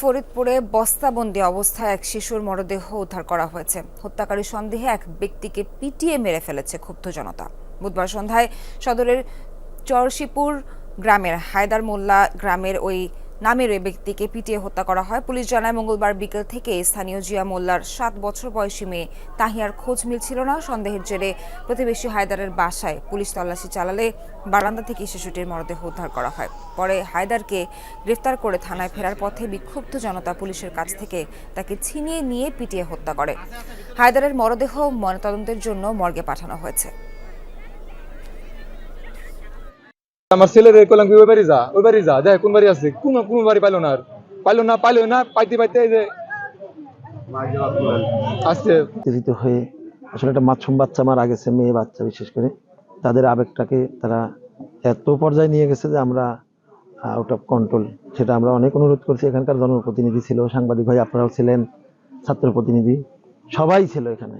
ফরিদপুরে বস্তাবন্দি অবস্থায় এক শিশুর মরদেহ উদ্ধার করা হয়েছে। হত্যাকারী সন্দেহে এক ব্যক্তিকে পিটিয়ে মেরে ফেলেছে ক্ষুব্ধ জনতা। বুধবার সন্ধ্যায় সদরের চরশিপুর গ্রামের হায়দার মোল্লা গ্রামের ওই নামের ওই ব্যক্তিকে পিটিয়ে হত্যা করা হয়। পুলিশ জানায়, মঙ্গলবার বিকেল থেকে স্থানীয় জিয়া মোল্লার সাত বছর বয়সী মেয়ে তাহিয়ার খোঁজ মিলছিল না। সন্দেহের জেরে প্রতিবেশী হায়দারের বাসায় পুলিশ তল্লাশি চালালে বারান্দা থেকে শিশুটির মরদেহ উদ্ধার করা হয়। পরে হায়দারকে গ্রেফতার করে থানায় ফেরার পথে বিক্ষুব্ধ জনতা পুলিশের কাছ থেকে তাকে ছিনিয়ে নিয়ে পিটিয়ে হত্যা করে। হায়দারের মরদেহ ময়নাতদন্তের জন্য মর্গে পাঠানো হয়েছে। আমার ছেলের কইলাম কি, ওই বাড়ি যা, ওই বাড়ি যা, দেখ কোন বাড়ি আছে? কোন কোন বাড়ি পাইলো না আর। পাইলো না পাইলো না, পাইতে পাইতে যে আজকে উত্তেজিত হয়ে আসলে একটা মাছুম বাচ্চা মারা গেছে মেয়ে বাচ্চা বিশেষ করে। তাদের আবেগটাকে তারা এত পর্যায়ে নিয়ে গেছে যে আমরা আউট অফ কন্ট্রোল সেটা আমরা অনেক অনুরোধ করছি। এখানকার জনপ্রতিনিধি ছিল, সাংবাদিক ভাই আপনারাও ছিলেন, ছাত্র প্রতিনিধি, সবাই ছিল এখানে।